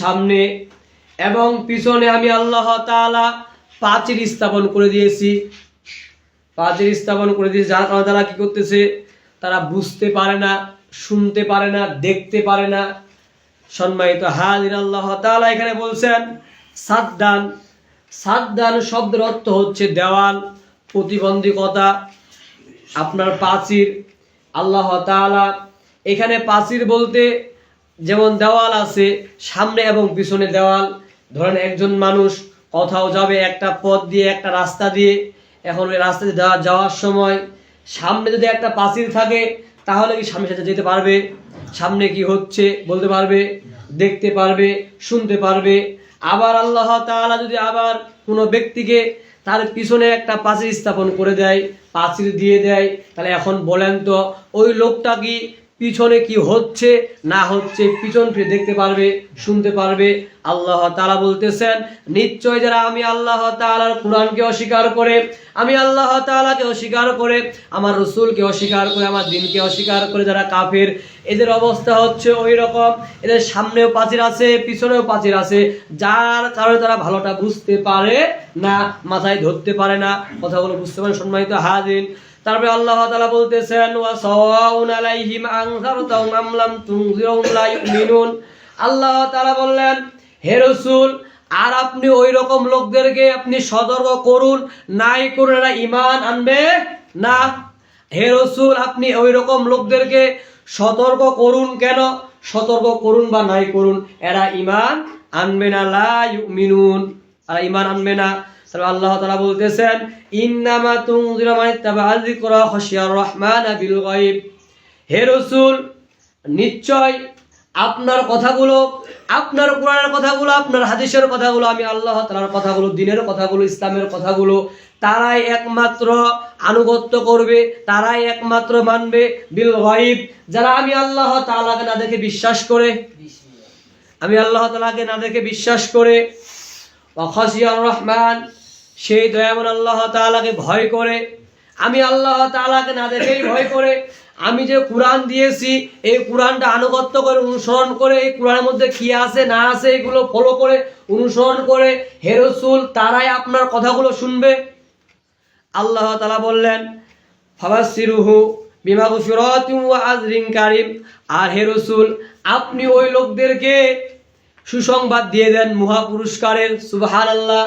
সামনে এবং পিছনে আমি আল্লাহ তাআলা পাঁচির স্থাপন করে দিয়েছি। পাঁচির স্থাপন করে দিয়েছি। যার কারণে তারা কি করতেছে? তারা বুঝতে পারে না, শুনতে পারে না, দেখতে পারে না। সম্মানিত হাজির আল্লাহ তাআলা এখানে বলছেন, সাদ্দান। সাদ্দান শব্দের অর্থ হচ্ছে দেওয়াল, প্রতিবন্ধকতা, আপনার প্রাচীর আল্লাহ তাআলা এখানে প্রাচীর বলতে যেমন দেওয়াল আছে, সামনে এবং পিছনে দেওয়াল। ধরেন একজন মানুষ কোথাও যাবে, একটা পথ দিয়ে, একটা রাস্তা দিয়ে। এখন ওই রাস্তা দিয়ে যাওয়া- যাওয়ার সময় সামনে যদি একটা প্রাচীর থাকে, তাহলে কি সামনে সাথে যেতে পারবে? সামনে কি হচ্ছে বলতে পারবে? দেখতে পারবে, শুনতে পারবে। আবার আল্লাহ তাআলা যদি আবার কোনো ব্যক্তিকে তার পিছনে একটা প্রাচীর স্থাপন করে দেয় প্রাচীর দিয়ে দেয়, তাহলে এখন বলেন তো, ওই লোকটা কি পিছনে কি হচ্ছে, না হচ্ছে, পিছন ফিরে দেখতে পারবে, শুনতে পারবে। আল্লাহ তালা বলতেছেন, নিশ্চয় যারা আমি আল্লাহ তাআলার কোরআনকে অস্বীকার করে, আমি আল্লাহ তাআলাকে অস্বীকার করে, আমার রসুলকে অস্বীকার করে, আমার দিনকে অস্বীকার করে যারা কাফের, এদের অবস্থা হচ্ছে ওই রকম। এদের সামনেও প্রাচীর আছে, পিছনেও প্রাচীর আছে। যার কারণে তারা ভালোটা বুঝতে পারে না, মাথায় ধরতে পারে না। কথাগুলো বুঝতে পারে, সম্মানিত হাজির। তারপরে আল্লাহ তাআলা বলতেছেন, ওয়া সাওয়াউন আলাইহিম আনজারতাহুম আম লাম লা ইউমিনুন। আল্লাহ তাআলা বললেন, হে রাসূল, আর আপনি ওই রকম লোকদেরকে আপনি সতর্ক করুন, নাই করুন এরা ইমান আনবে না। হে রাসূল, আপনি ওই রকম লোকদেরকে সতর্ক করুন কেন? সতর্ক করুন বা নাই করুন, এরা ইমান আনবে না, লা ইউমিনুন। আর ইমান আনবে না। আল্লাহ বলতেছেন, ইন্নামা মান রহমান হে নিশ্চয় আপনার কথাগুলো, আপনার কোরআনের কথাগুলো, আপনার হাদিসের কথাগুলো, আমি আল্লাহ তাআলার কথাগুলো, দিনের কথাগুলো, ইসলামের কথাগুলো, তারাই একমাত্র আনুগত্য করবে, তারাই একমাত্র মানবে বিল গায়ব। যারা আমি আল্লাহ তালাকে না দেখে বিশ্বাস করে, আমি আল্লাহ তালাকে না দেখে বিশ্বাস করে অখাসিয়ার রহমান, সেই দয়ামন আল্লাহ তাআলাকে ভয় করে। আমি আল্লাহ তাআলাকে না দেখেই ভয় করে। আমি যে কোরআন দিয়েছি, এই কোরআনটা আনুগত্য করে, অনুসরণ করে, এই কোরআনের মধ্যে কি আছে, না আছে, এগুলো ফলো করে, অনুসরণ করে হেরসুল তারাই আপনার কথাগুলো শুনবে। আল্লাহ তাআলা বললেন ফাবাসিরুহু বিমা ওয়া আজরিন কারিম। আর হে রসুল, আপনি ওই লোকদেরকে সুসংবাদ দিয়ে দেন মহা পুরস্কারের সুবহান আল্লাহ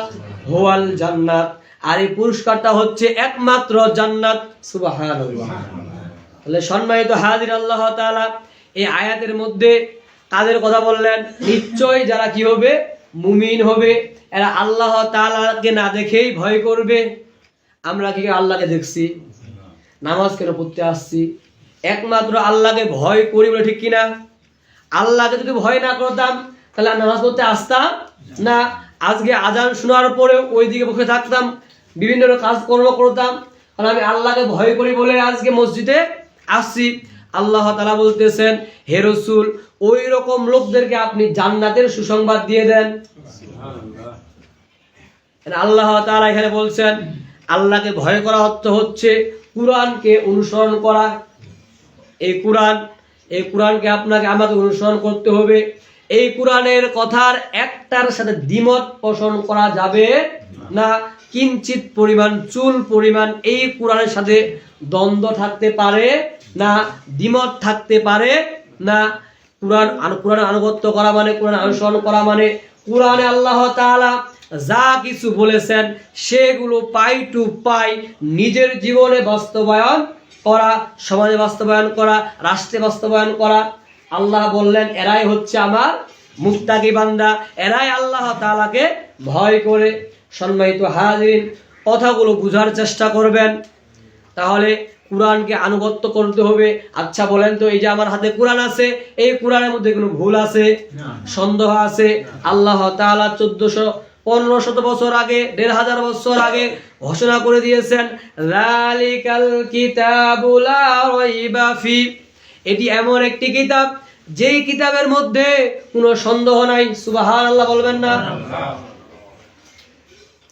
হোয়াল জান্নাত। আর এই পুরস্কারটা হচ্ছে একমাত্র জান্নাত সুবহান তাহলে সম্মানিত হাজির আল্লাহ তাআলা, এই আয়াতের মধ্যে কাদের কথা বললেন নিশ্চয় যারা কি হবে? মুমিন হবে। এরা আল্লাহ তাআলাকে না দেখেই ভয় করবে। আমরা কি আল্লাহকে দেখছি? নামাজ কেন পড়তে আসছি? একমাত্র আল্লাহকে ভয় করি বলে ঠিক কিনা? আল্লাহকে যদি ভয় না করতাম তাহলে নামাজ পড়তে আসতাম, না, আজকে আজান শোনার পরে ওই দিকে বসে থাকতাম, বিভিন্ন কাজ কর্ম করতাম। কারণ আমি আল্লাহকে ভয় করি বলে আজকে মসজিদে আসছি। আল্লাহ তালা বলতেছেন, হে রসুল, ওই রকম লোকদেরকে আপনি জান্নাতের সুসংবাদ দিয়ে দেন। আল্লাহ তাআলা এখানে বলছেন, আল্লাহকে ভয় করা অর্থ হচ্ছে কোরআনকে অনুসরণ করা। এই কোরআন, এই কোরআনকে আপনাকে আমাকে অনুসরণ করতে হবে। এই কোরআনের কথার একটার সাথে দ্বিমত পোষণ করা যাবে না। কিঞ্চিত পরিমাণ চুল পরিমাণ এই কোরআনের সাথে দ্বন্দ্ব থাকতে পারে না, দ্বিমত থাকতে পারে না। কোরআন আনু- কোরআন আনুগত্য করা মানে কোরআন অনুসরণ করা মানে কোরআনে আল্লাহ তাআলা যা কিছু বলেছেন সেগুলো পাই টু পাই নিজের জীবনে বাস্তবায়ন করা, সমাজে বাস্তবায়ন করা, রাষ্ট্রে বাস্তবায়ন করা আল্লাহ বললেন এরাই হচ্ছে আমার মুক্তাকি বান্দা। এরাই আল্লাহ তালাকে ভয় করে। সম্মানিত হাজির কথাগুলো বোঝার চেষ্টা করবেন। তাহলে কোরআনকে আনুগত্য করতে হবে। আচ্ছা বলেন তো এই যে আমার হাতে কোরআন আছে এই কোরআনের মধ্যে কোনো ভুল আছে? সন্দেহ আছে? আল্লাহ তাআলা চোদ্দশো পনেরো শত বছর আগে দেড় হাজার বছর আগে ঘোষণা করে দিয়েছেন রালিকাল কিতাবুলা এটি এমন একটি কিতাব যেই কিতাবের মধ্যে কোনো সন্দেহ নাই সুবাহান আল্লাহ বলবেন না।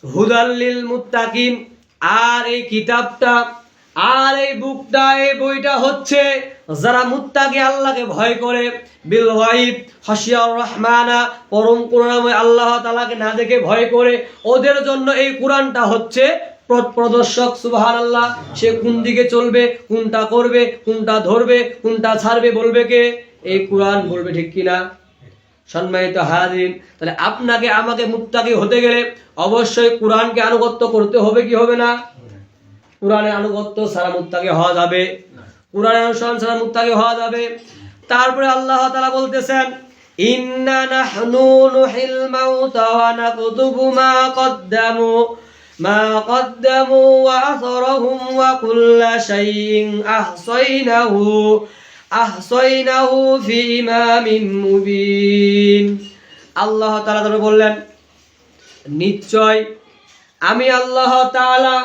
হুদাল্লিল মুত্তাকিন, আর এই কিতাবটা, আর এই বুকটা, এই বইটা হচ্ছে যারা মুত্তাকি আল্লাহকে ভয় করে, বিল গায়ব হাসিয়ার রহমানা, পরম করুণাময় আল্লাহ তাআলাকে না দেখে ভয় করে, ওদের জন্য এই কোরআনটা হচ্ছে প্রদর্শক, সুবহানাল্লাহ। সে কোন দিকে চলবে, কোনটা করবে, কোনটা ধরবে, কোনটা ছাড়বে, বলবে কে? এই কোরআন বলবে ঠিক কিনা? সম্মানিত হাজির তাহলে আপনাকে, আমাকে মুত্তাকি হতে গেলে অবশ্যই কোরআনকে আনুগত্য করতে হবে কি হবে না? কোরআনের আনুগত্য সারা মুত্তাকি হওয়া যাবে। কোরআনের অনুসরণ সারা মুত্তাকি হওয়া যাবে। তারপরে আল্লাহ তাআলা বলতেছেন, ইন্না নাহনু নুহিল মাউতা ওয়া নাকতুবু মা কদ্দামু মা কদ্দামু ওয়া আথরাহুম ওয়া কুল্লা শাইইন আহসাইনাহু আহসাইনাহু ফি মুবিন। আল্লাহ তাআলা তারপরে বললেন, নিশ্চয় আমি আল্লাহ তাআলা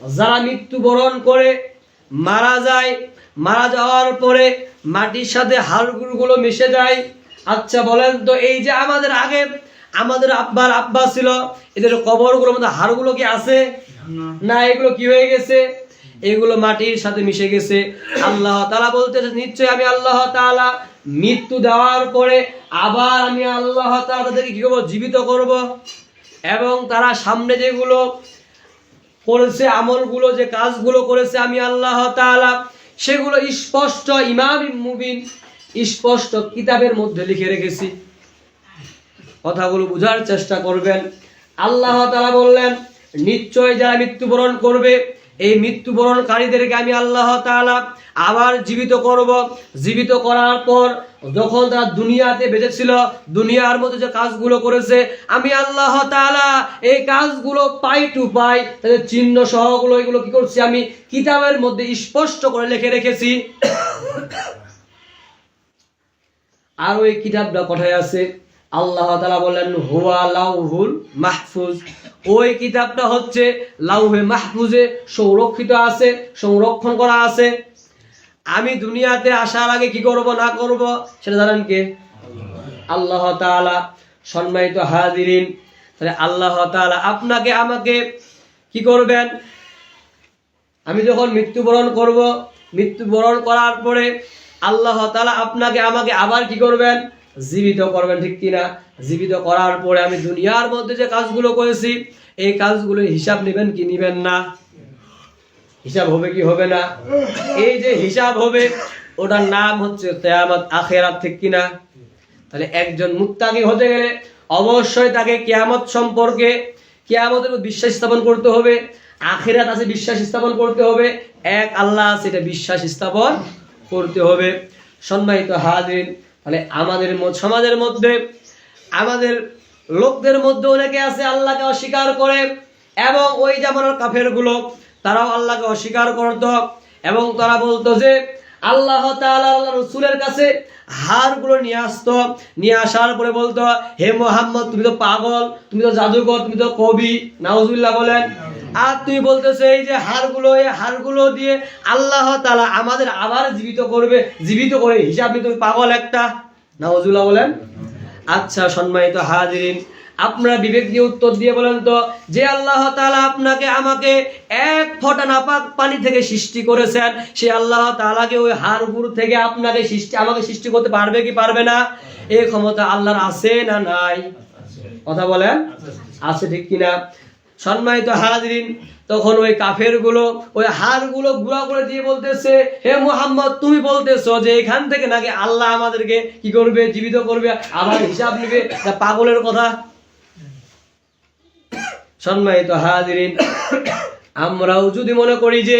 যারা মৃত্যুবরণ করে মারা যায়, মারা যাওয়ার পরে মাটির সাথে হাড়গুলো মিশে যায়। আচ্ছা বলেন তো, এই যে আমাদের আগে আমাদের আব্বার আব্বা ছিল, এদের কবরগুলোর মধ্যে হাড়গুলো কি আছে? না, এগুলো কি হয়ে গেছে? এগুলো মাটির সাথে মিশে গেছে। আল্লাহ তাআলা বলতেছে, নিশ্চয়ই আমি আল্লাহ তাআলা মৃত্যু দেওয়ার পরে আবার আমি আল্লাহ তাআলা তাদেরকে কি করব? জীবিত করব। এবং তারা সামনে যেগুলো করেছে, আমলগুলো, যে কাজগুলো করেছে আমি আল্লাহ তাআলা, সেগুলো স্পষ্ট ইমাম মুবিন স্পষ্ট কিতাবের মধ্যে লিখে রেখেছি। কথাগুলো বোঝার চেষ্টা করবেন। আল্লাহ তালা বললেন নিশ্চয় যারা মৃত্যুবরণ করবে এই মৃত্যুবরণকারীদেরকে আমি আল্লাহ তাআলা আবার জীবিত করব। জীবিত করার পর যখন তারা দুনিয়াতে বেঁচে ছিল দুনিয়ার মধ্যে যে কাজগুলো করেছে, আমি আল্লাহ তাআলা এই কাজগুলো পাই টু পাই তাদের চিহ্ন সহগুলো, এগুলো কি করছি আমি কিতাবের মধ্যে স্পষ্ট করে লিখে রেখেছি। আর ওই কিতাবটা কোথায় আছে? আল্লাহ তাআলা বললেন, হুয়া লাউহুল মাহফুজ। ওই কিতাবটা হচ্ছে লাউহে মাহফুজে সংরক্ষিত আছে, সংরক্ষণ করা আছে। আমি দুনিয়াতে আসার আগে কি করব, না করব, সেটা জানেন কে? আল্লাহ তাআলা। সম্মানিত হাজিরিন, তাহলে আল্লাহ তাআলা আপনাকে আমাকে কি করবেন? আমি যখন মৃত্যুবরণ করব, মৃত্যুবরণ করার পরে আল্লাহ তাআলা আপনাকে আমাকে আবার কি করবেন? জীবিত করবেন ঠিক কিনা? জীবিত করার পরে আমি দুনিয়ার মধ্যে যে কাজগুলো করেছি, এই কাজগুলো হিসাব নেবেন কি নেবেন না? হিসাব হবে কি হবে না? এই যে হিসাব হবে, ওটার নাম হচ্ছে কেয়ামত আখেরাত, ঠিক কিনা? তাহলে একজন মুত্তাকি হতে গেলে অবশ্যই তাকে কেয়ামত সম্পর্কে কেয়ামতের বিশ্বাস স্থাপন করতে হবে, আখেরাত আছে বিশ্বাস স্থাপন করতে হবে, এক আল্লাহ আছে এটা বিশ্বাস স্থাপন করতে হবে। সম্মানিত হাজির তাহলে আমাদের সমাজের মধ্যে, আমাদের লোকদের মধ্যে অনেকে আছে আল্লাহকে অস্বীকার করে, এবং ওই যেমন কাফেরগুলো তারাও আল্লাহকে অস্বীকার করত, এবং তারা বলতো যে, আল্লাহ আল্লাহ রসুলের কাছে হারগুলো নিয়ে আসতো, নিয়ে আসার পরে বলতো, হে মোহাম্মদ, তুমি তো পাগল, তুমি তো জাদুকর, তুমি তো কবি, নাউজুবিল্লাহ বলেন। আর তুমি বলতেছো এই যে হারগুলো এই হারগুলো দিয়ে আল্লাহ তাআলা আমাদের আবার জীবিত করবে, জীবিত করে হিসাব তুমি পাগল একটা। নাউজুবিল্লাহ বলেন। আচ্ছা সম্মানিত হাজিরিন, আপনারা বিবেক দিয়ে উত্তর দিয়ে বলেন তো, যে আল্লাহ তাআলা আপনাকে আমাকে এক ফোঁটা নাপাক পানি থেকে সৃষ্টি করেছেন, সে আল্লাহ তাআলাকে ওই হাড়গুড় থেকে আপনাকে সৃষ্টি, আমাকে সৃষ্টি করতে পারবে কি পারবে না? এই ক্ষমতা আল্লাহর আছে না নাই? কথা বলেন? আছে ঠিক কিনা? সম্মানিত হাজরিন, তখন ওই কাফেরগুলো ওই হাড়গুলো গুড়া করে দিয়ে বলতেছে, হে মোহাম্মদ, তুমি বলতেছো যে এখান থেকে নাকি আল্লাহ আমাদেরকে কি করবে, জীবিত করবে আমার হিসাব নিবে? পাগলের কথা। সম্মানিত হাজরিন, আমরাও যদি মনে করি যে